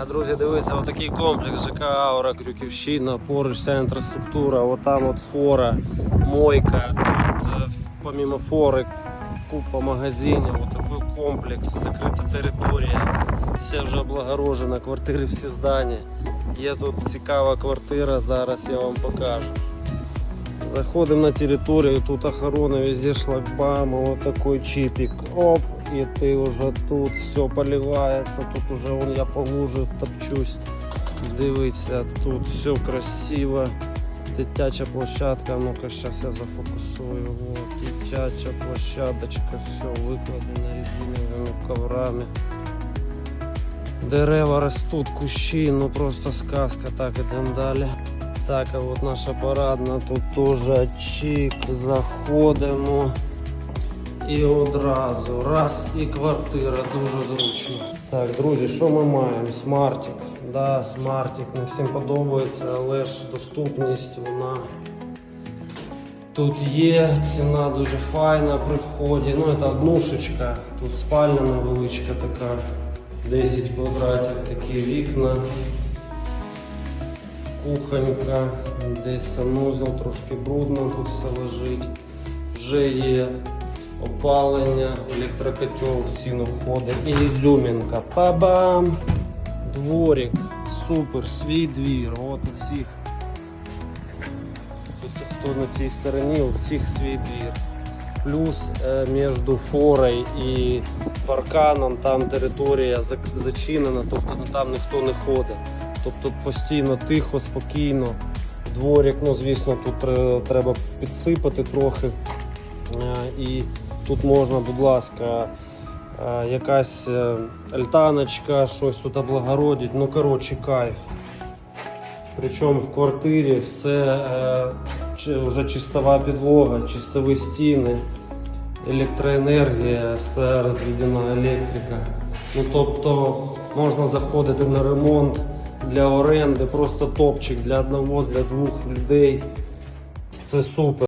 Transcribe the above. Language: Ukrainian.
Е, Друзі, дивіться, отакий комплекс ЖК Аура, Крюківщина, поруч вся інфраструктура, отам от фора, мойка, тут е, помимо фори купа магазинів, отакий комплекс, закрита територія, все вже облагорожено, квартири всі здані. Є тут цікава квартира, зараз я вам покажу. Заходим на территорию, тут охорона, везде шлагбаумы, вот такой чипик, оп, и ты уже тут все поливается, тут уже вон я по лужу топчусь, дивіться, тут все красиво, дитяча площадка, ну-ка сейчас я зафокусую, вот, дитяча площадочка, все викладена резиновими коврами. Дерева ростуть, кущі, ну просто сказка, так ідемо далі. Так, а от наша парадна, тут теж чик, заходимо. І одразу раз і квартира дуже зручно. Так, друзі, що ми маємо? Смартик. Да, смартик не всім подобається, але ж доступність вона тут є. Ціна дуже файна при вході. Ну, це однушечка. Тут спальня невеличка така. 10 квадратів, такі вікна кухонька, десь санузел, трошки брудно тут все лежить. Вже є опалення, електрокотел в ціну входить і ізюмінка. Па-бам! Дворик, супер, свій двір. От у всіх. Тут хто на цій стороні, у всіх свій двір. Плюс е, між форою і парканом там територія зачинена, тобто там ніхто не ходить. Тобто постійно тихо, спокійно. Дворик, ну звісно, тут треба підсипати трохи. Е, І тут можна, будь ласка, е, якась е, альтаночка, щось тут облагородить. Ну, коротше, кайф. Причому в квартирі все е, вже чистова підлога, чистові стіни, електроенергія, все розведена електрика. Ну тобто можна заходити на ремонт для оренди, просто топчик для одного, для двох людей. Це супер.